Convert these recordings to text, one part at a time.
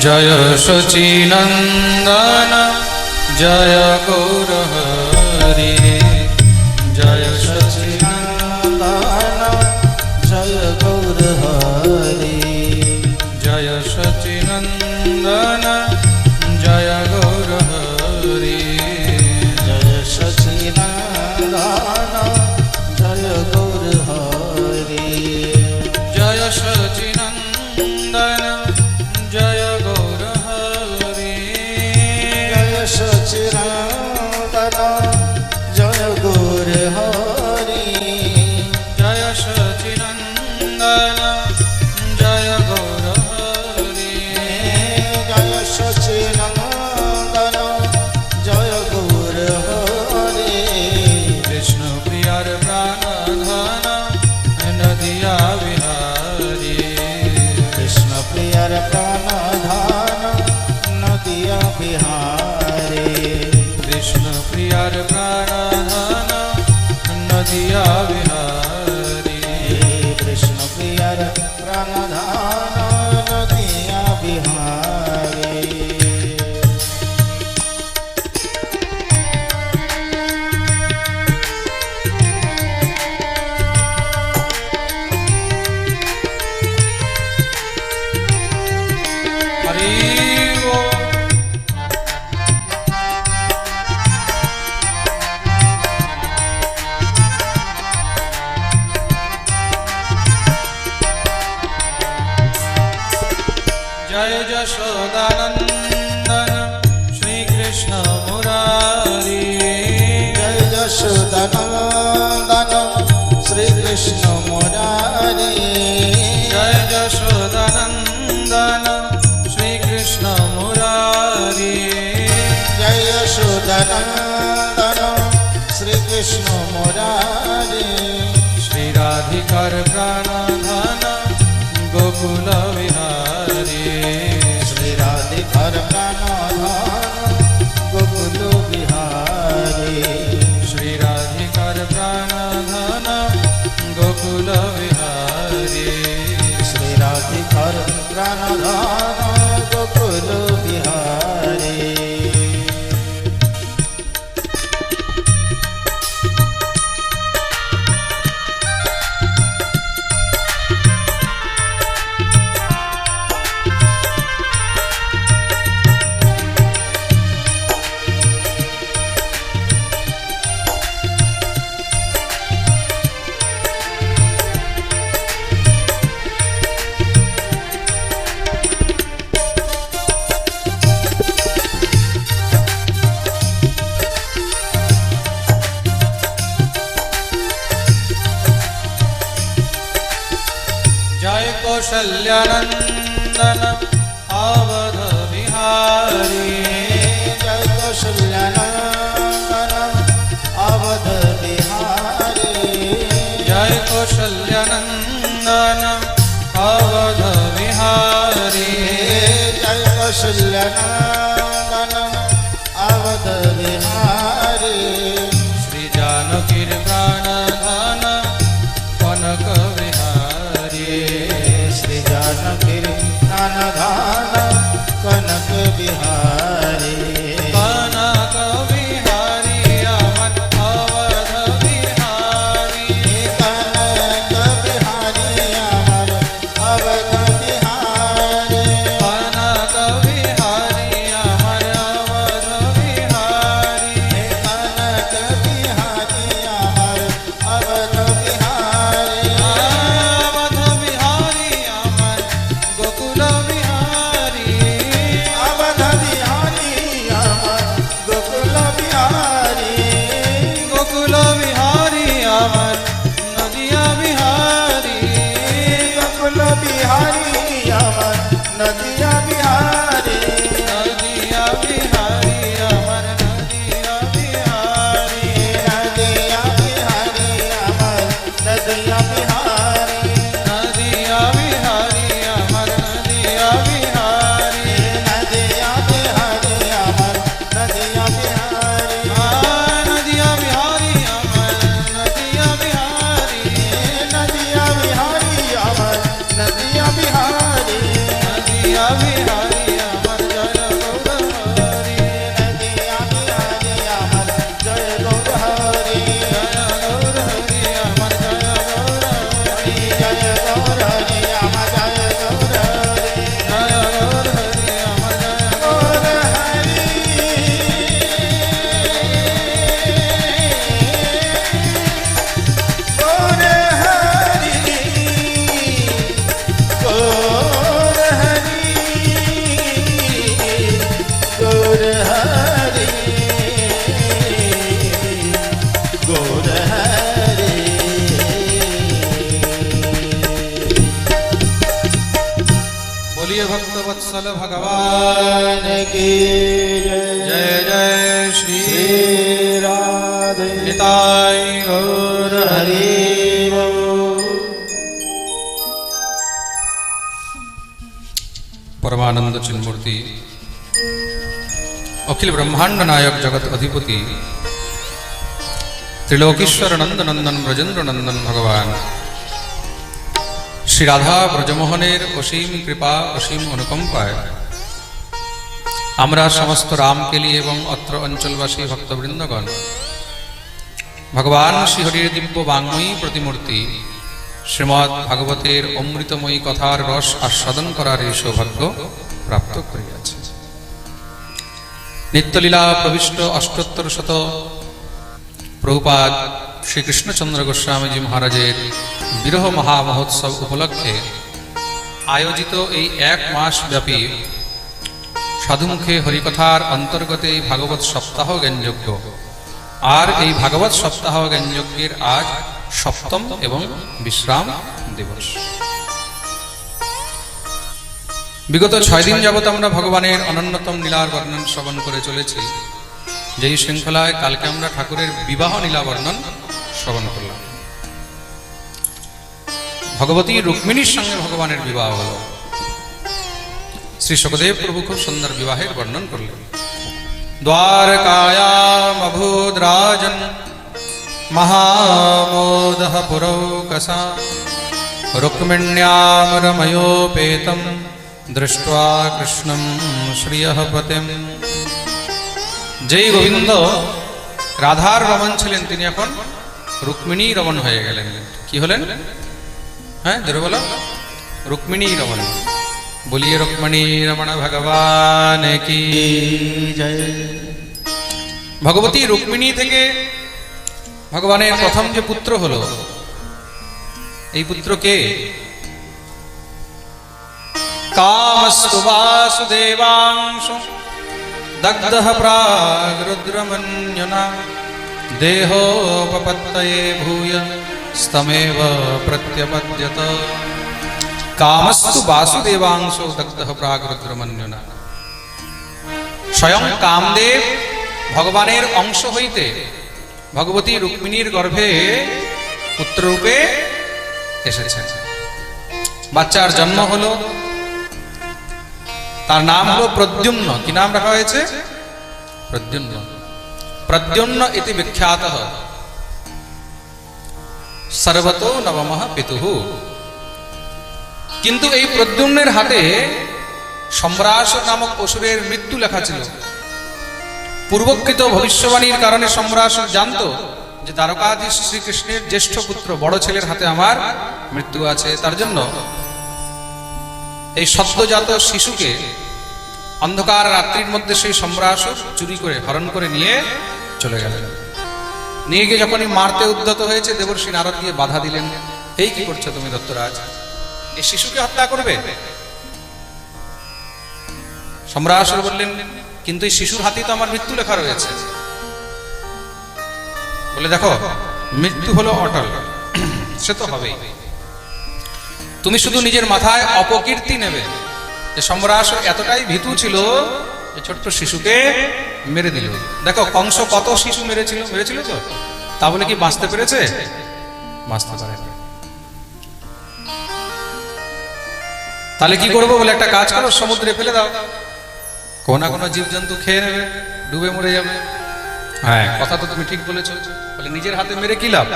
জয় শচীনন্দন জয় Gaurhari. Hare नंदन श्री कृष्ण मुरारी जय यशोदानंदन श्री कृष्ण मुरारी जय यशोदानंदन श्री कृष्ण मुरारी श्री राधिकार प्राणधन गोकुल કૌશલ્યનંદન અવધ વિહારી શ્રી જાનકી પ્રાણધન કનક વિહારી શ્રી જાનકી પ્રાણધન કનક વિહારી. भगवान की जय जय श्री राधे निताय गौर हरी। परमानंद चिन्मूर्ति अखिल ब्रह्मांड नायक जगत अधिपति ত্রিলোকেশ্বর নন্দনন্দন ব্রজেন্দ্রনন্দন ভগবান। শ্রী রাধা ব্রজমোহনের অসীম কৃপা, অসীম অনুকম্পায়। আমরা সমস্ত রামকেলি এবং অত্র অঞ্চলবাসী ভক্তবৃন্দগণ, ভগবান শ্রীহরির দিব্য বাংময়ী প্রতিমূর্তি শ্রীমৎ ভাগবতের অমৃতময়ী কথার রস আস্বাদন করার এই সৌভাগ্য প্রাপ্ত করিয়াছে। নিত্যলীলা প্রবিষ্ট অষ্টোত্তর শত প্রভুপাদ শ্রীকৃষ্ণচন্দ্র গোস্বামীজি মহারাজের বিরহ মহামহোৎসব উপলক্ষে আয়োজিত এই এক মাস ব্যাপী সাধুমুখে হরিকথার অন্তর্গত এই ভাগবত সপ্তাহ জ্ঞানযজ্ঞ। আর এই ভাগবত সপ্তাহ জ্ঞানযজ্ঞের আজ সপ্তম এবং বিশ্রাম দিবস। বিগত ছয় দিন যাবত আমরা ভগবানের অনন্যতম লীলার বর্ণন শ্রবণ করে চলেছি। যেই শৃঙ্খলায় কালকে আমরা ঠাকুরের বিবাহ লীলা বর্ণন শ্রবণ করলাম। ভগবতী রুক্মিণীর সঙ্গে ভগবানের বিবাহ হল। শ্রী সুখদেব প্রভু খুব সুন্দর বিবাহের বর্ণন করলেন। দ্বারকায়ামভূদ্রাজন মহামোদহ পুরৌকসা দৃষ্ট কৃষ্ণ শ্রিয়পতি যেই গোবিন্দ। রাধার রমণ ছিলেন তিনি এখন। রুক্মিণী রমণ হয়ে গেলেন। কি হলেন? হ্যাঁ জোরে বলো। রুক্মিণী রমণ। বলিয়ে রুক্মিণী রমণ ভগবান কি ভগবতী রুক্মিণী থেকে ভগবানের প্রথম যে পুত্র হলো, এই পুত্র কে? কামস্তু বাসুদেবাংশ। প্রাগ রুদ্রমন্যনা দেহোপপত্তয়ে ভূয় স্তমেব প্রত্যপদ্যত কামস্তু বাসুদেবাংশ দগ্ধ প্রাগ রুদ্রমন্যনা স্বয়ং কামদেব ভগবানের অংশ হইতে ভগবতী রুক্মিণীর গর্ভে পুত্ররূপে এসেছেন বাচ্চার জন্ম হলো তার নাম হলো প্রদ্যুম্ন। কি নাম রাখা হয়েছে? প্রদ্যুম্ন। প্রদ্যুম্ন ইতি বিখ্যাত সর্বত নবম পিতুহু কিন্তু এই প্রদ্যুম্নের হাতে সম্রাস নামক অসুরের মৃত্যু লেখা ছিল। পূর্বকৃত ভবিষ্যবাণীর কারণে সম্রাস জানতো যে দ্বারকাধীশ শ্রীকৃষ্ণের জ্যেষ্ঠ পুত্র বড় ছেলের হাতে আমার মৃত্যু আছে। তার জন্য এই সদ্যজাত শিশুকে অন্ধকার রাত্রির মধ্যে সেই সম্রাস চুরি করে, হরণ করে নিয়ে চলে গেলেন। নিয়ে গিয়ে যখনই মারতে উদ্যত হয়েছে, দেবর্ষী নারদ গিয়ে বাধা দিলেন, এই কি করছ তুমি, দত্তরাজ? এই শিশুকে হত্যা করবে? সম্রাসুর বললেন, কিন্তু এই শিশুর হাতেই তো আমার মৃত্যু লেখা রয়েছে। বলে, দেখো, মৃত্যু হলো অটল, সে তো হবেই। তুমি শুধু নিজের মাথায় অপকীর্তি নেবে। যে সম্রাস এতটাই ভীতু ছিল যে ছোট্ট শিশুকে মেরে দিল। দেখো, কংস কত শিশু মেরেছিল মেরেছিল তো? তা বলে কি বাঁচতে পেরেছে? বাঁচতে পারেনি তাহলে কি করব বলে একটা কাজ করো, সমুদ্রে ফেলে দাও। কোনো কোনো জীবজন্তু খেয়ে নেবে, ডুবে মরে যাবে। হ্যাঁ কথা তো তুমি ঠিক বলেছ। বলে নিজের হাতে মেরে কি লাভ?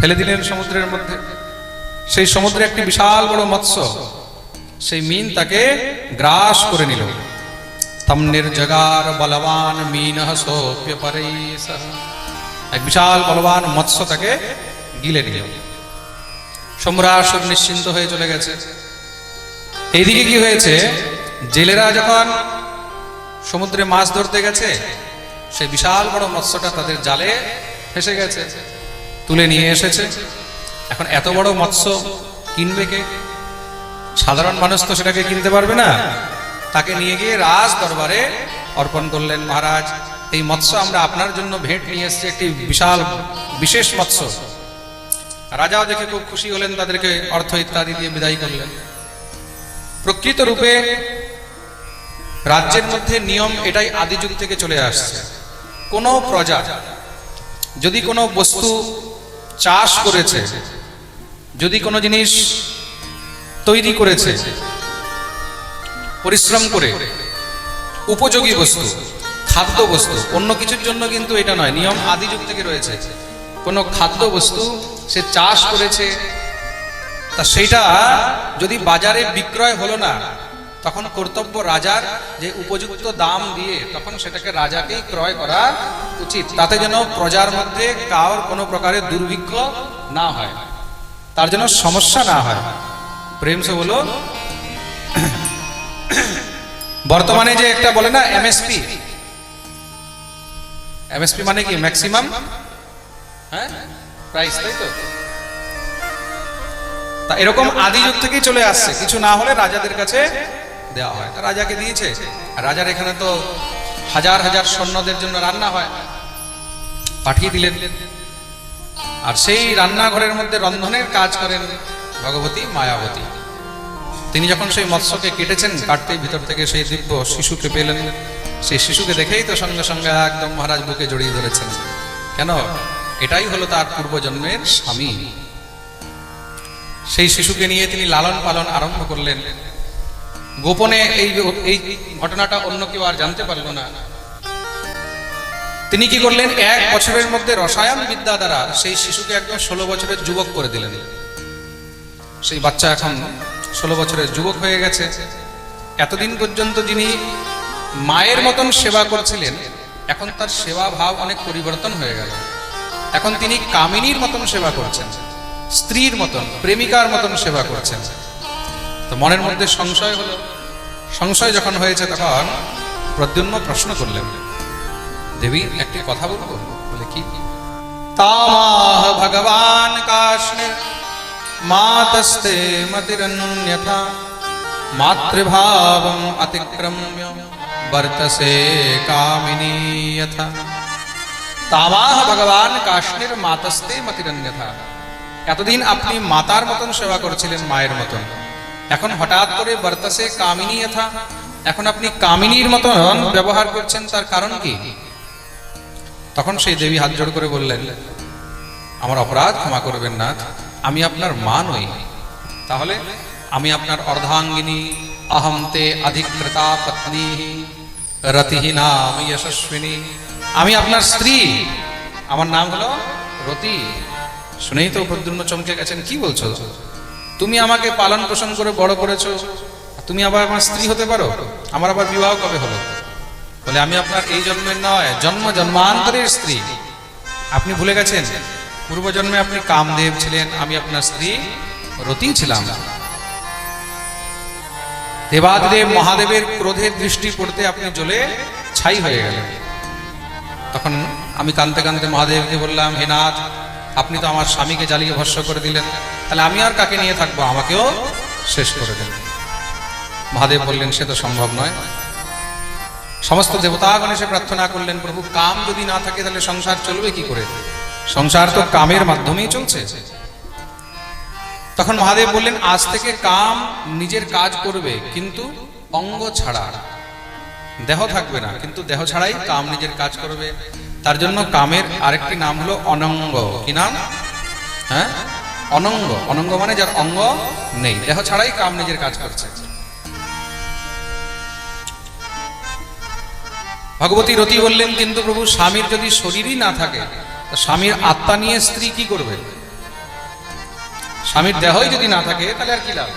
ফেলে দিলেন সমুদ্রের মধ্যে। সেই সমুদ্রে একটি বিশাল বড় মৎস্য। সেই মিন তাকে গ্রাস করে নিল। তমনির জগার বলবান মিন এক বিশাল বলবান মৎস্য তাকে গিলে নিল। সম্রাসুর নিশ্চিন্ত হয়ে চলে গেছে। এইদিকে কি হয়েছে? জেলেরা যখন সমুদ্রে মাছ ধরতে গেছে, সেই বিশাল বড় মৎস্যটা তাদের জালে ফেসে গেছে, তুলে নিয়ে এসেছে। এখন এত বড় মৎস্য কিনবে কে? সাধারণ মানুষ তো সেটাকে কিনতে পারবে না। তাকে নিয়ে গিয়ে রাজ দরবারে অর্পণ করলেন মহারাজ। এই মৎস্য আমরা আপনার জন্য ভেট নিয়ে এসেছি, একটি বিশাল, বিশেষ মৎস্য। রাজাও দেখে খুব খুশি হলেন, তাদেরকে অর্থ ইত্যাদি দিয়ে বিদায় করলেন। প্রকৃত রূপে রাজ্যের মধ্যে নিয়ম এটাই আদি যুগ থেকে চলে আসছে। কোনো প্রজা, যদি কোনো বস্তু চাষ করেছে, যদি কোনো জিনিস তৈরি করেছে, পরিশ্রম করে, উপযোগী বস্তু, খাদ্য বস্তু, অন্য কিছুর জন্য কিন্তু এটা নয়, নিয়ম আদি যুগ থেকে রয়েছে। কোনো খাদ্য বস্তু সে চাষ করেছে, তা সেইটা যদি বাজারে বিক্রয় হলো না তখন কর্তব্য রাজার যে উপযুক্ত দাম দিয়ে তখন সেটাকে রাজাকেই ক্রয় করা উচিত। তাতে যেন প্রজার মধ্যে কার কোনো প্রকারের দুর্ভিক্ষ না হয়, তার জন্য সমস্যা না হয়। প্রেম সে বলো বর্তমানে যে একটা বলে না এমএসপি এমএসপি মানে কি ম্যাক্সিমাম হ্যাঁ প্রাইস তাই তো? তা এরকম আদি যুগ থেকেই চলে আসছে। কিছু না হলে রাজাদের কাছে দেওয়া হয়। রাজাকে দিয়েছে। রাজার এখানে তো হাজার হাজার সৈন্যদের জন্য রান্না হয়। পাঠিয়ে দিলেন। আর সেই রান্নাঘরের মধ্যে রন্ধনের কাজ করেন ভগবতী মায়াবতী। তিনি যখন সেই মৎস্যকে কেটেছেন, কাটতেই ভিতর থেকে সেই দিব্য শিশুকে পেলেন। সেই শিশুকে দেখেই তো সঙ্গে সঙ্গে একদম মহারাজ বুকে জড়িয়ে ধরেছেন। কেন? এটাই হলো তার পূর্বজন্মের স্বামী। সেই শিশুকে নিয়ে তিনি লালন পালন আরম্ভ করলেন। গোপনে এই এই ঘটনাটা অন্য কেউ আর জানতে পারল না। তিনি কি করলেন? এক বছরের মধ্যে রসায়ন বিদ্যা দ্বারা সেই শিশুকে একদম ষোলো বছরের যুবক করে দিলেন। সেই বাচ্চা এখন ষোলো বছরের যুবক হয়ে গেছে। এতদিন পর্যন্ত যিনি মায়ের মতন সেবা করছিলেন, এখন তার সেবা ভাব অনেক পরিবর্তন হয়ে গেল। এখন তিনি কামিনীর মতন সেবা করছেন, স্ত্রীর মতন, প্রেমিকার মতন সেবা করছেন। তো মনের মধ্যে সংশয় হলো। সংশয় যখন হয়েছে তখন প্রদ্যুম্ন প্রশ্ন করলেন, দেবী, একটি কথা বলব? বলে, কি? তামাহ ভগবান কাশ্মীর, মাতস্তে মতিরন্যথা মাতৃভাবম অতিক্রম্য বর্তসে কামিনী যথা। তামাহ ভগবান কাশ্মীর, মাতস্তে মতিরন্যথা এতদিন আপনি মাতার মতন সেবা করেছিলেন, মায়ের মতন। এখন হঠাৎ করে বর্তসে কামিনী যথা এখন আপনি কামিনীর মতন ব্যবহার করছেন, তার কারণ কি? তখন সেই দেবী হাত জোড় করে বললেন, আমার অপরাধ ক্ষমা করবেন না আমি আপনার মা নই। তাহলে আমি আপনার অর্ধাঙ্গিনী অহমতে অধিকৃতা পত্নী রতিহীনা আমি যশস্বিনী। আমি আপনার স্ত্রী। আমার নাম হলো রতি। শুনেই তো প্রদ্যুম্ন চমকে গেছেন, কি বলছো? তুমি আমাকে পালন পোষণ করে বড় করেছ। তুমি আবার আমার স্ত্রী হতে পারো? আমার আবার বিবাহ কবে হলো বলে, আমি আপনার এই জন্মের নয়, জন্ম জন্মান্তরের স্ত্রী। আপনি ভুলে গেছেন? পূর্বজন্মে আপনি কামদেব ছিলেন, আমি আপনার স্ত্রী রতি ছিলাম। দেবাদেব মহাদেবের ক্রোধের দৃষ্টি পড়তে আপনি জ্বলে ছাই হয়ে গেলেন। তখন আমি কানতে কানতে মহাদেবকে বললাম, হে নাথ আপনি তো আমার স্বামীকে জ্বালিয়ে ভস্য করে দিলেন। তাহলে আমি আর কাকে নিয়ে থাকব? আমাকেও শেষ করে দেন। মহাদেব বললেন সে তো সম্ভব নয়। সমস্ত দেবতাগণ এসে প্রার্থনা করলেন, প্রভু, কাম যদি না থাকে তাহলে সংসার চলবে কি করে? সংসার তো কামের মাধ্যমেই চলছে। তখন মহাদেব বললেন, আজ থেকে কাম নিজের কাজ করবে, কিন্তু অঙ্গ ছাড়া। দেহ থাকবে না, কিন্তু দেহ ছাড়াই কাম নিজের কাজ করবে। তার জন্য কামের আরেকটি নাম হলো অনঙ্গ। কি নাম? হ্যাঁ? অনঙ্গ। অনঙ্গ মানে যার অঙ্গ নেই। দেহ ছাড়াই কাম নিজের কাজ করছে। ভগবতী রতি বললেন, কিন্তু প্রভু, স্বামীর যদি শরীরই না থাকে স্বামীর আত্মা নিয়ে স্ত্রী কি করবে? স্বামীর দেহই যদি না থাকে, তাহলে আর কি লাভ?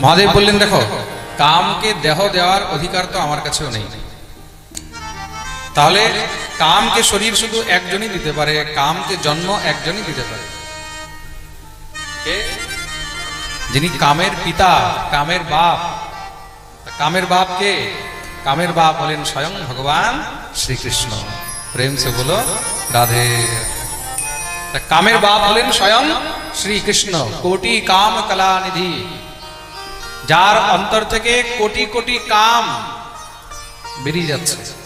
মহাদেব বললেন, দেখো, কামকে দেহ দেওয়ার অধিকার তো আমার কাছেও নেই। তাহলে কামকে শরীর শুধু একজনই দিতে পারে, কামকে জন্ম একজনই দিতে পারে। যিনি কামের পিতা, কামের বাপ। কামের বাপ কে? কামের বাপ হলেন স্বয়ং ভগবান শ্রীকৃষ্ণ। প্রেম সে বলো, রাধে। কামের বাপ হলেন স্বয়ং শ্রীকৃষ্ণ, কোটি কাম কলা নিধি যার অন্তর থেকে কোটি কোটি কাম বেরিয়ে যাচ্ছে।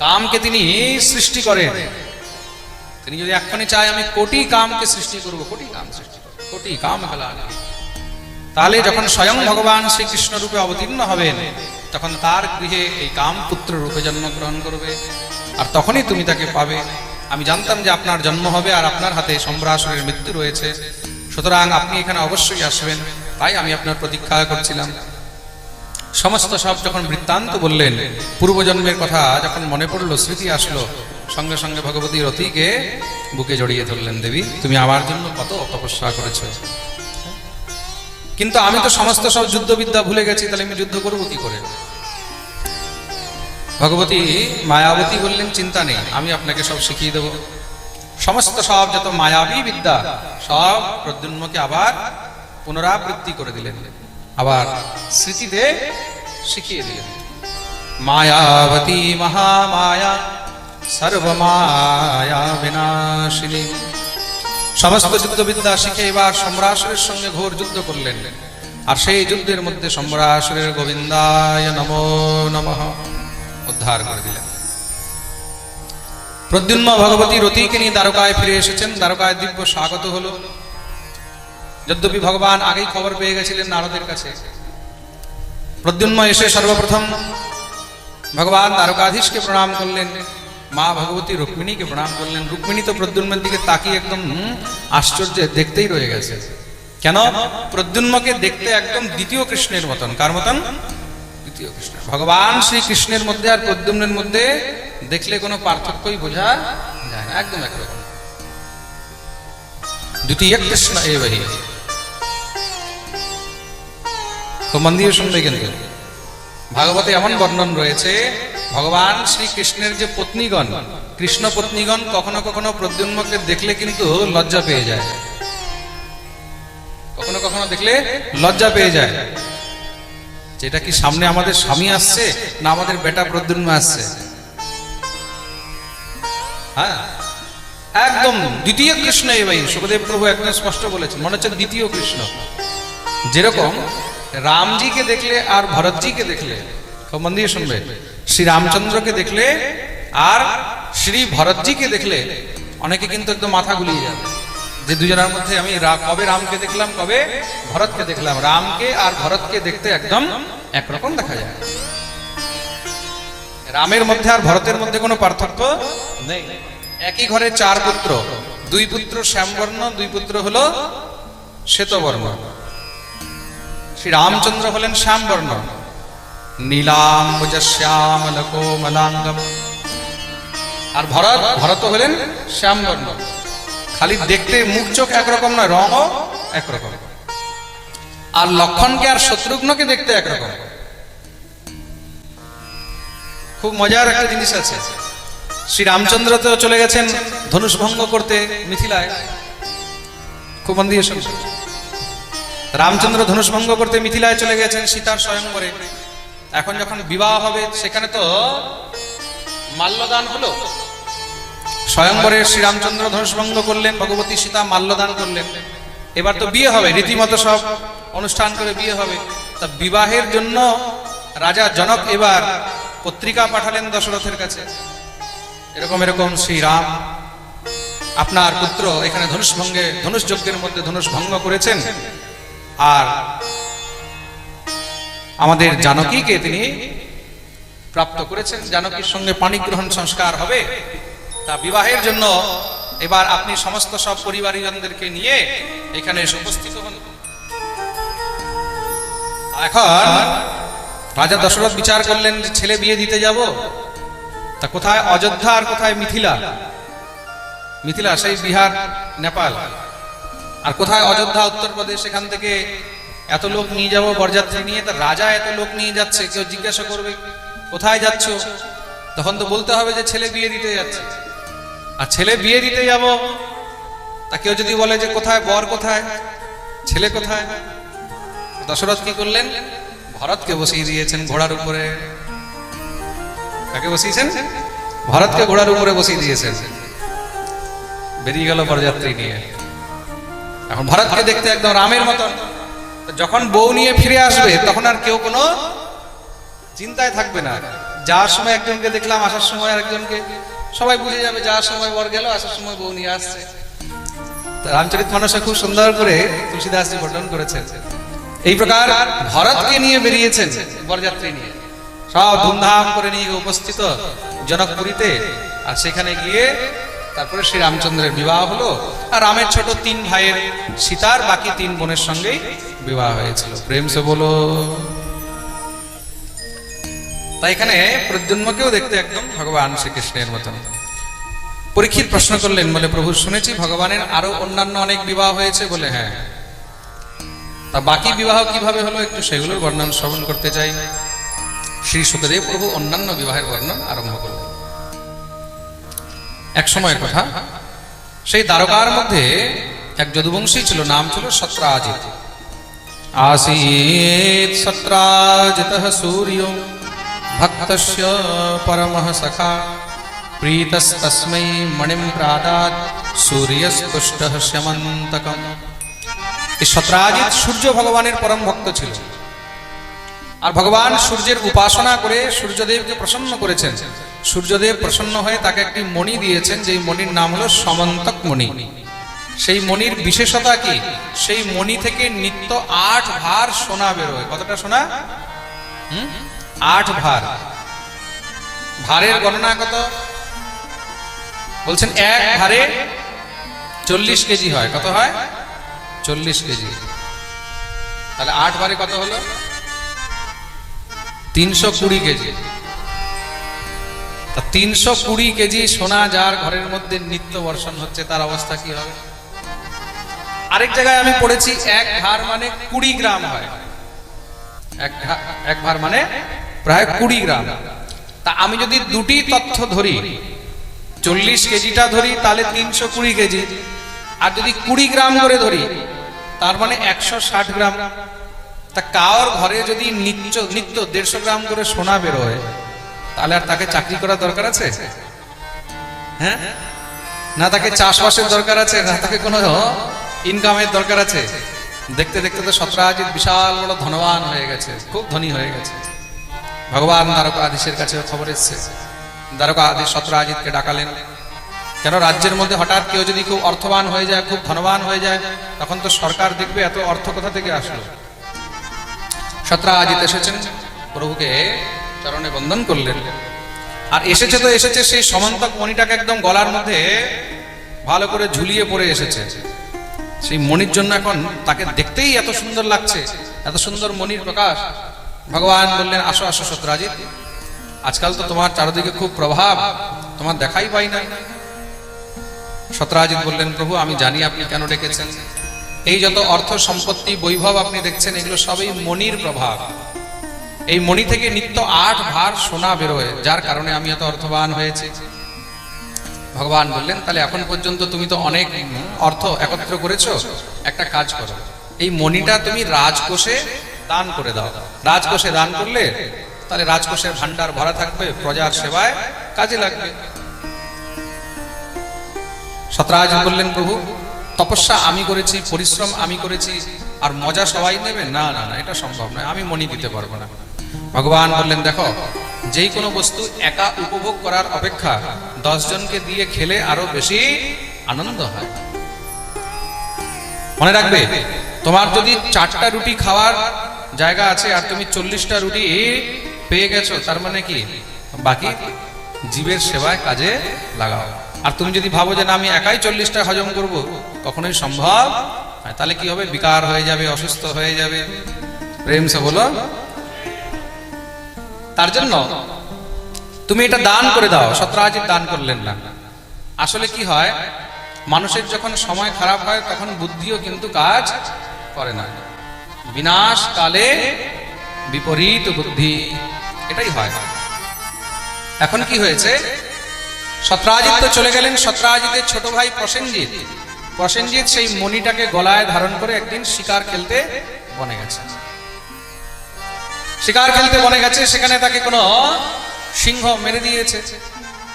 কামকে তিনি সৃষ্টি করেন। তিনি যদি এক্ষণে চায় আমি কোটি কামকে সৃষ্টি করব, কোটি কাম সৃষ্টি কোটি কাম নিধি তাহলে যখন স্বয়ং ভগবান শ্রীকৃষ্ণ রূপে অবতীর্ণ হবেন, তখন তার গৃহে এই কামপুত্র রূপে জন্মগ্রহণ করবে। আর তখনই তুমি তাকে পাবে। আমি জানতাম যে আপনার জন্ম হবে আর আপনার হাতে সম্রাসনের মৃত্যু রয়েছে। সুতরাং আপনি এখানে অবশ্যই আসবেন। তাই আমি আপনার প্রতীক্ষা করছিলাম। সমস্ত সব যখন বৃত্তান্ত বললেন, পূর্বজন্মের কথা যখন মনে পড়ল, স্মৃতি আসলো, সঙ্গে সঙ্গে ভগবতী রতিকে বুকে জড়িয়ে ধরলেন, দেবী, তুমি আমার জন্য কত তপস্যা করেছ। কিন্তু আমি তো সমস্ত সব যুদ্ধবিদ্যা ভুলে গেছি, তাহলে আমি যুদ্ধ করব কি করে? ভগবতী মায়াবতী বললেন, চিন্তা নেই, আমি আপনাকে সব শিখিয়ে দেব। সমস্ত সব যত মায়াবী বিদ্যা, সব প্রদ্যুন্মকে আবার পুনরাবৃত্তি করে দিলেন। আবার স্মৃতিতে শিখিয়ে দিলেন। মায়াবতী মহামায়া, সর্বমায়া বিনাশিনী। সমস্ত যুদ্ধবিদ্যা শিখে এবার সম্রাসুরের সঙ্গে ঘোর যুদ্ধ করলেন। আর সেই যুদ্ধের মধ্যে সম্রাসুরের গোবিন্দায় নমো নমঃ উদ্ধার করে দিলেন। প্রদ্যুম্ন ভগবতী রতিকে নিয়ে দ্বারকায় ফিরে এসেছেন। দ্বারকায় দিব্য স্বাগত হলো। যদ্যপি ভগবান আগেই খবর পেয়ে গেছিলেন নারদের কাছে। প্রদ্যুম্ন এসে সর্বপ্রথম ভগবান দ্বারকাধীশকে প্রণাম করলেন, মা ভগবতী রুক্মিণীকে প্রণাম করলেন। রুক্মিণী তো প্রদ্যুন্মের দিকে তাকিয়ে একদম আশ্চর্যে দেখতেই রয়ে গেছে। কেন? প্রদ্যুন্মকে দেখতে একদম দ্বিতীয় কৃষ্ণের মতন। কার মতন? দ্বিতীয় কৃষ্ণ ভগবান শ্রী কৃষ্ণের মধ্যে আর প্রদ্যুম্নের মধ্যে দেখলে কোনো পার্থক্যই বোঝা যায় না। একদম একরকম। দ্বিতীয় কৃষ্ণ এবাহি খুব মন দিয়ে শুনবে কিন্তু। ভাগবতে এমন বর্ণন রয়েছে, ভগবান শ্রীকৃষ্ণের যে পত্নীগণ, কৃষ্ণ পত্নীগণ কখনো কখনো প্রদ্যুন্মকে দেখলে কিন্তু লজ্জা পেয়ে যায়। কখনো কখনো দেখলে লজ্জা পেয়ে যায়। যেটা কি সামনে আমাদের স্বামী আসছে না আমাদের বেটা প্রদ্যুন্ম আসছে? হ্যাঁ? একদম দ্বিতীয় কৃষ্ণ এই ভাই, সুখদেব প্রভু একদম স্পষ্ট বলেছেন। মনে হচ্ছে দ্বিতীয় কৃষ্ণ। যেরকম রামজিকে দেখলে আর ভরতজিকে দেখলে? মন দিয়ে শুনবে। শ্রী রামচন্দ্রকে দেখলে আর শ্রী ভরতজিকে দেখলে অনেকে কিন্তু একদম মাথা গুলিয়ে যাবে। যে দুজনের মধ্যে আমি কবে রামকে দেখলাম, কবে ভরতকে দেখলাম। রামকে আর ভরতকে দেখতে একদম একরকম দেখা যায়। রামের মধ্যে আর ভরতের মধ্যে কোনো পার্থক্য নেই। একই ঘরে চার পুত্র। দুই পুত্র শ্যামবর্ণ, দুই পুত্র হলো শ্বেতবর্ণ। শ্রী রামচন্দ্র হলেন শ্যামবর্ণ নীলাম্বুজ শ্যামল কোমলাঙ্গম আর ভরত ভরত হলেন শ্যামবর্ণ খালি দেখতে মুখ চোখ একরকম নয়, রঙও একরকম। আর লক্ষণকে আর শত্রুঘ্নকে দেখতে একরকম। খুব মজার একটা জিনিস আছে। শ্রী রামচন্দ্র তো চলে গেছেন ধনুষ ভঙ্গ করতে মিথিলায়। খুব মন দিয়ে শুনছেন রামচন্দ্র ধনুষ ভঙ্গ করতে মিথিলায় চলে গেছেন সীতার স্বয়ংবরে এখন যখন বিবাহ হবে, সেখানে তো মাল্যদান হলো। স্বয়ংবরে শ্রীরামচন্দ্র ধনুষ ভঙ্গ করলেন, ভগবতী সীতা মাল্যদান করলেন। এবার তো বিয়ে হবে, রীতিমতো সব অনুষ্ঠান করে বিয়ে হবে। তা বিবাহের জন্য রাজা জনক এবার পত্রিকা পাঠালেন দশরথের কাছে। এরকম এরকম শ্রীরাম আপনার পুত্র এখানে ধনুষ ভঙ্গে ধনুষ যজ্ঞের মধ্যে ধনুষ ভঙ্গ করেছেন। আর আমাদের জানকীকে তিনি প্রাপ্ত করেছেন। জানকীর সঙ্গে পানি গ্রহণ সংস্কার হবে। তা বিবাহের জন্য এবার আপনি সমস্ত সব পরিবারজনদেরকে নিয়ে এখানে এসে উপস্থিত হন। এখন রাজা দশরথ বিচার করলেন যে, ছেলে বিয়ে দিতে যাব? তা কোথায়? অযোধ্যা আর কোথায় মিথিলা? মিথিলা, সেই বিহার, নেপাল। আর কোথায় অযোধ্যা উত্তরপ্রদেশ সেখান থেকে এত লোক নিয়ে যাব, বরযাত্রী নিয়ে, তা রাজা এত লোক নিয়ে যাচ্ছে, কেউ জিজ্ঞাসা করবে, কোথায় যাচ্ছ? তখন তো বলতে হবে যে ছেলে বিয়ে দিতে যাচ্ছে। আর ছেলে বিয়ে দিতে যাব, তা কেউ যদি বলে যে কোথায়, বর কোথায়, ছেলে কোথায়? দশরথ কি করলেন? ভরতকে বসিয়ে দিয়েছেন ঘোড়ার উপরে। কাকে বসিয়েছেন? ভরতকে ঘোড়ার উপরে বসিয়ে দিয়েছেন। বেরিয়ে গেল বরযাত্রী নিয়ে। এখন ভরতকে দেখতে একদম রামের মতন যখন বউ নিয়ে ফিরে আসবে, তখন আর কেউ কোনো চিন্তায় থাকবে না। যাওয়ার সময় একজনকে দেখলাম, আসার সময় আরেকজনকে। সবাই বুঝে যাবে, যাওয়ার সময় বর গেল, আসার সময় বউ নিয়ে আসছে। রামচরিত মানসে খুব সুন্দর করে তুলসীদাসজি বর্ণন করেছেন। এই প্রকার ভরতকে নিয়ে বেরিয়েছেন বরযাত্রী নিয়ে। সব ধুমধাম করে নিয়ে উপস্থিত জনকপুরীতে, আর সেখানে গিয়ে তারপরে শ্রী রামচন্দ্রের বিবাহ হলো আর রামের ছোট তিন ভাইয়ের সীতার বাকি তিন বোনের সঙ্গেই বিবাহ হয়েছিল। প্রেম সে বলো। তাই এখানে প্রদ্যুন্মকেও দেখতে একদম ভগবান শ্রীকৃষ্ণের মতন। পরীক্ষিত প্রশ্ন করলেন বলে, প্রভু, শুনেছি ভগবানের আরও অন্যান্য অনেক বিবাহ হয়েছে বলে। হ্যাঁ। তা বাকি বিবাহ কীভাবে হলো একটু সেগুলোর বর্ণন শ্রবণ করতে চাই। শ্রী সুখদেব প্রভু অন্যান্য বিবাহের বর্ণন আরম্ভ করলেন এক সময়ের কথা। সেই দ্বারকার মধ্যে এক যদুবংশী ছিল, নাম ছিল সত্রাজিত। আসিত সত্রাজিত সূর্য ভক্তস্য পরমহ সখা, প্রীতস্তস্মৈ মণিম প্রাদাত সূর্যস্তুষ্ট শ্যামন্তকম এই সত্রাজিত সূর্য ভগবানের পরম ভক্ত ছিল। আর ভগবান সূর্যের উপাসনা করে সূর্যদেবকে প্রসন্ন করেছেন। সূর্যদেব প্রসন্ন হয়ে তাকে একটি মণি দিয়েছেন, যেই মণির নাম হলো সমন্তক মণি। সেই মণির বিশেষতা কি? সেই মণি থেকে নিত্য আট ভার সোনা বেরোয়। কতটা সোনা? আট ভার। ভারের গণনা কত? বলছেন এক ভারে চল্লিশ কেজি হয়। কত হয়? চল্লিশ কেজি। তাহলে আট ভারে কত হলো? তিনশো কুড়ি কেজি। তা তিনশো কুড়ি কেজি সোনা যার ঘরের মধ্যে নিত্য বর্ষণ হচ্ছে, তার অবস্থা কি হবে? আরেক জায়গায় আমি পড়েছি, এক ভার মানে কুড়ি গ্রাম হয়। এক ভার মানে প্রায় কুড়ি গ্রাম। তা আমি যদি দুটি তথ্য ধরি, চল্লিশ কেজিটা ধরি, তাহলে তিনশো কুড়ি কেজি। আর যদি কুড়ি গ্রাম করে ধরি, তার মানে একশো ষাট গ্রাম। তা কার ঘরে যদি নিত্য নিত্য দেড়শো গ্রাম করে সোনা বেরোয় তাহলে আর তাকে চাকরি করার দরকার আছে? হ্যাঁ? না তাকে চাষবাসের দরকার আছে, না তাকে কোনো ইনকামের দরকার আছে। দেখতে দেখতে তো সত্রাজিৎ বিশাল বড় ধনবান হয়ে গেছে, খুব ধনী হয়ে গেছে। ভগবান দ্বারকা আদিশের কাছে খবর এসছে। দ্বারকা আদিশ সত্রাজিৎকে ডাকালেন। কেন রাজ্যের মধ্যে হঠাৎ কেউ যদি খুব অর্থবান হয়ে যায়, খুব ধনবান হয়ে যায়, তখন তো সরকার দেখবে এত অর্থ কোথা থেকে আসলো? সত্রাজিৎ এসেছেন প্রভুকে চরণে বন্দন করলেন। আর এসেছে তো এসেছে, সেই সমান্তক মণিটাকে একদম গলার মধ্যে ভালো করে ঝুলিয়ে পড়ে এসেছে। সেই মণির জন্য এখন তাকে দেখতেই এত সুন্দর লাগছে, এত সুন্দর মণির প্রকাশ। ভগবান বললেন, আসো আসো সত্রাজিৎ আজকাল তো তোমার চারদিকে খুব প্রভাব, তোমার দেখাই পাই না। সত্রাজিৎ বললেন, প্রভু, আমি জানি আপনি কেন ডেকেছেন। এই যত অর্থ সম্পত্তি, বৈভব আপনি দেখছেন, এগুলো সবই মনির প্রভাব। এই মণি থেকে নিত্য আট ভার সোনা বেরোয়, যার কারণে আমি এত অর্থবান হয়েছি। ভগবান বললেন, তাহলে এখন পর্যন্ত তুমি তো অনেক অর্থ একত্র করেছ, একটা কাজ করো। এই মণিটা তুমি রাজকোষে দান করে দাও। রাজকোষে দান করলে তাহলে রাজকোষের ভান্ডার ভরা থাকবে, প্রজার সেবায় কাজে লাগবে। সতরাজ বললেন, প্রভু, তপস্যা আমি করেছি, পরিশ্রম আমি করেছি, আর মজা সবাই নেবে? না না না, এটা সম্ভব নয়, আমি মনি দিতে পারব না। ভগবান বললেন, দেখো, যেই কোনো বস্তু একা উপভোগ করার অপেক্ষা জনকে দিয়ে খেলে আরও বেশি আনন্দ হয়। মনে রাখবে, তোমার যদি চারটা রুটি খাওয়ার জায়গা আছে আর তুমি চল্লিশটা রুটি পেয়ে গেছো, তার মানে কি? বাকি জীবের সেবায় কাজে লাগাও। আর তুমি যদি ভাবো যে না, আমি একাই চল্লিশটা হজম করব, কখনোই সম্ভব তাহলে কি হবে? বিকার হয়ে যাবে, অসুস্থ হয়ে যাবে। প্রেম সে বলো তার জন্য তুমি এটা দান করে দাও। সত্রাজিৎ দান করলেন না। আসলে কি হয়, মানুষের যখন সময় খারাপ হয়, তখন বুদ্ধিও কিন্তু কাজ করে না। বিনাশ কালে বিপরীত বুদ্ধি, এটাই হয়। এখন কি হয়েছে? সত্রাজিৎ তো চলে গেলেন। সত্রাজিতের ছোট ভাই প্রসেনজিৎ। প্রসেনজিৎ সেই মণিটাকে গলায় ধারণ করে একদিন শিকার খেলতে বনে গেছে। শিকার খেলতে বনে গেছে, সেখানে তাকে কোনো সিংহ মেরে দিয়েছে।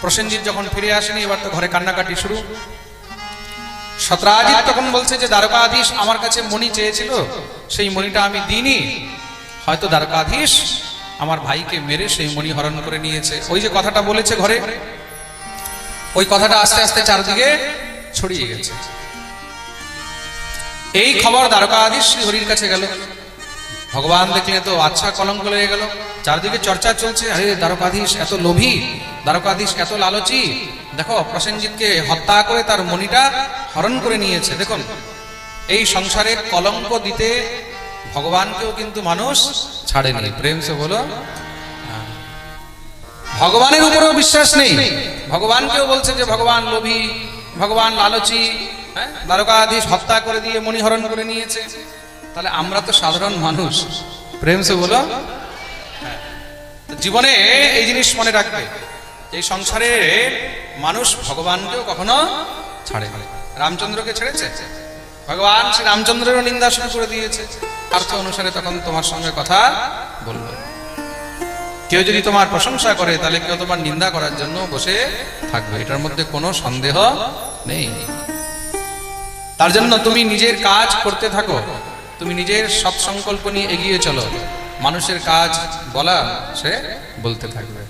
প্রসেনজিৎ যখন ফিরে আসেনি, এবার তো ঘরে কান্নাকাটি শুরু। সত্রাজিৎ তখন বলছে যে, দ্বারকাধীশ আমার কাছে মণি চেয়েছিল, সেই মণিটা আমি দিইনি। হয়তো দ্বারকাধীশ আমার ভাইকে মেরে সেই মণি হরণ করে নিয়েছে। ওই যে কথাটা বলেছে ঘরে, ওই কথাটা আস্তে আস্তে চারদিকে ছড়িয়ে গেছে। এই খবর দ্বারকাধীশ শ্রীহরির কাছে গেল। ভগবান দেখলে তো আচ্ছা কলঙ্ক লেগে গেল। চারদিকে চর্চা চলছে। আরে, দ্বারকাধীশ এত লোভী, দ্বারকাধীশ এত লালচী। দেখো, প্রসেনজিৎকে হত্যা করে তার মণিটা হরণ করে নিয়েছে। দেখুন, এই সংসারে কলঙ্ক দিতে ভগবানকেও কিন্তু মানুষ ছাড়েনি। প্রেম সে বলো হ্যাঁ। ভগবানের উপরেও বিশ্বাস নেই। ভগবানকেও বলছে যে, ভগবান লোভী, ভগবান লালচী হ্যাঁ দ্বারকাধীশ হত্যা করে দিয়ে মণিহরণ করে নিয়েছে। তাহলে আমরা তো সাধারণ মানুষ। প্রেম সে বলো? হ্যাঁ। জীবনে এই জিনিস মনে রাখবে, এই সংসারে মানুষ ভগবানকেও কখনো ছাড়ে রামচন্দ্রকে ছেড়েছে? ভগবান শ্রী রামচন্দ্রেরও নিন্দা শুরু করে দিয়েছে। অর্থ অনুসারে তখন তোমার সঙ্গে কথা বলব কেউ যদি তোমার প্রশংসা করে, তাহলে কেউ তোমার নিন্দা করার জন্য বসে থাকবে। এটার মধ্যে কোনো সন্দেহ নেই। তার জন্য তুমি নিজের কাজ করতে থাকো। তুমি নিজের সৎসংকল্প নিয়ে এগিয়ে চলো মানুষের কাজ বলা সে বলতে থাকবে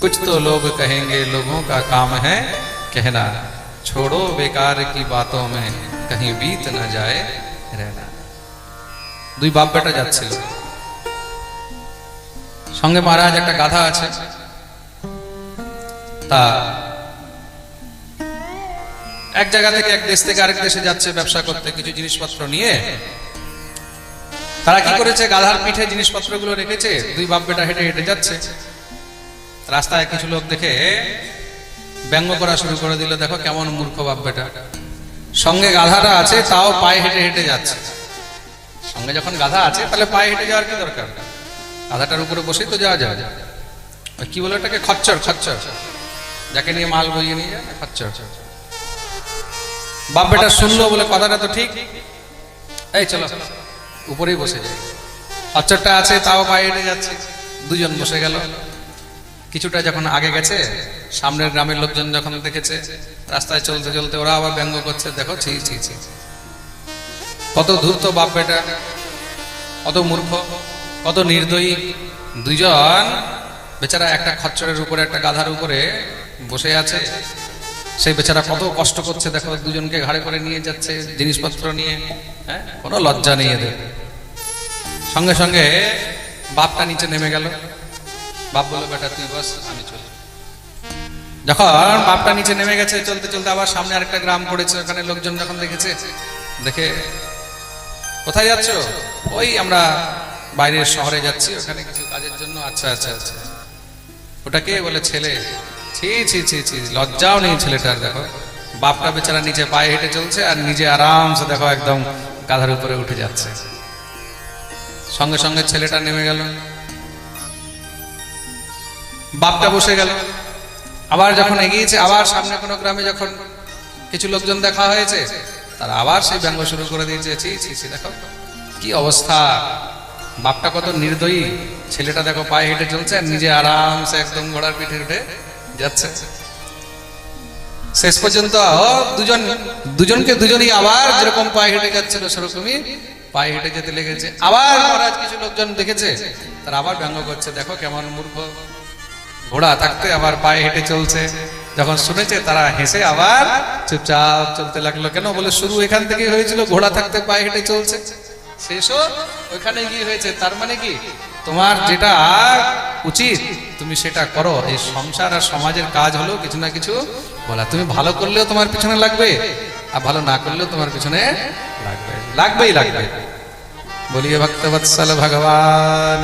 कुछ तो लोग कहेंगे लोगों का काम है कहना छोड़ो बेकार की बातों में कहीं बीत न जाए रहना দুই বাপ বেটা যাচ্ছিল সঙ্গে মহারাজ একটা গাধা আছে তা এক জায়গা থেকে এক দেশ থেকে আরেক দেশে যাচ্ছে ব্যবসা করতে কিছু জিনিসপত্র নিয়ে তারা কি করেছে? গাধার পিঠে জিনিসপত্রগুলো রেখেছে, দুই বাপ বেটা হেঁটে হেঁটে যাচ্ছে। রাস্তায় কিছু লোক দেখে ব্যঙ্গ করা শুরু করে দিল, দেখো কেমন মূর্খ বাপ বেটা। সঙ্গে গাধাটা আছে, তাও পায়ে হেঁটে হেঁটে যাচ্ছে। সঙ্গে যখন গাধা আছে, তাহলে পায়ে হেঁটে যাওয়ার কি দরকার? গাধাটার উপরে বসেই তো যাওয়া যায়। কি বলে ওটাকে? খচ্চর খচ্চর। যাকে নিয়ে মাল বইয়ে নিয়ে যায়, খচ্চর। বাপ বেটা শুনলো বলে কথাটা তো ঠিক। এই, চলো। উপরেই বসে যায়। খচ্চরটা আছে, তাও পায়ে হেঁটে যাচ্ছে। দুজন বসে গেল। কিছুটা যখন আগে গেছে, সামনের গ্রামের লোকজন যখন দেখেছে, রাস্তায় চলতে চলতে ওরা আবার ব্যঙ্গ করছে, দেখো, ছি ছি ছি। কত ধূর্ত বাপ বেটা, কত মূর্খ, কত নির্দয়ী। দুইজন বেচারা একটা খচ্চরের উপরে, একটা গাধার উপরে বসে আছে। সেই বেচারা কত কষ্ট করছে, দেখো, দুজনকে ঘাড়ে করে নিয়ে যাচ্ছে, জিনিসপত্র নিয়ে হ্যাঁ? কোনো লজ্জা নেই এদের। সঙ্গে সঙ্গে বাপটা নিচে নেমে গেল। বাপ বলল, বেটা, তুই বস, আমি চলি। যখন বাপটা নিচে নেমে গেছে, চলতে চলতে আবার সামনে আরেকটা গ্রাম পড়েছে, ওখানে লোকজন যখন দেখেছে, দেখে, কোথায় যাচ্ছ? ওই আমরা বাইরের শহরে যাচ্ছি, ওখানে কিছু কাজের জন্য। আচ্ছা আচ্ছা আচ্ছা। ওটা কে? বলে, ছেলে। ছি ছি লজ্জাও নেই ছেলেটার, দেখো। বাপটা বেচারা নিচে পায়ে হেঁটে চলছে আর নিজে আরামসে, দেখো, একদম গাধার উপরে উঠে যাচ্ছে। সঙ্গে সঙ্গে ছেলেটা নেমে গেল। বাপটা বসে গেল। আবার যখন এগিয়েছে, আবার সামনে কোনো গ্রামে যখন কিছু লোকজন দেখা হয়েছে, তারা আবার সেই ব্যঙ্গ শুরু করে দিয়েছে। ছি ছি ছি, দেখো, কি অবস্থা। বাপটা কত নির্দয়ী। ছেলেটা, দেখো, পায়ে হেঁটে চলছে আর নিজে আরামসে একদম ঘোড়ার পিঠে উঠে যাচ্ছে। শেষ পর্যন্ত দুজন, দুজনকে দুজনই আবার যেরকম পায়ে হেঁটে যাচ্ছিল সেরকমই পায়ে হেঁটে যেতে লেগেছে। আবার মহারাজ কিছু লোকজন দেখেছে, তারা আবার ব্যঙ্গ করছে, দেখো কেমন মূর্খ ঘোড়া থাকতে আবার পায়ে হেঁটে চলছে। যখন শুনেছে, তারা হেসে আবার চুপচাপ চলতে লাগল। কেন? বলে, শুরু এখান থেকে হয়েছিল, ঘোড়া থাকতে পায়ে হেঁটে চলছে। শেষও ওইখানে গিয়ে হয়েছে। তার মানে কি? তোমার যেটা উচিত, তুমি সেটা করো। এই সংসার আর সমাজের কাজ হলো কিছু না কিছু বলা। তুমি ভালো করলেও তোমার পিছনে লাগবে, আর ভালো না করলেও তোমার পিছনে লাগবে। লাগবেই লাগবে। বলিয়ে ভক্তবৎসল ভগবান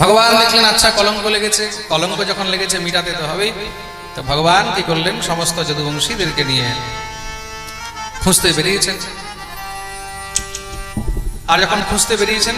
ভগবান দেখলেন আচ্ছা কলঙ্ক লেগেছে। কলঙ্ক যখন লেগেছে মিটাতে তো হবেই। তো ভগবান কি করলেন? সমস্ত যদুবংশীদেরকে নিয়ে খুঁজতে বেরিয়েছেন। আর যখন খুঁজতে বেরিয়েছেন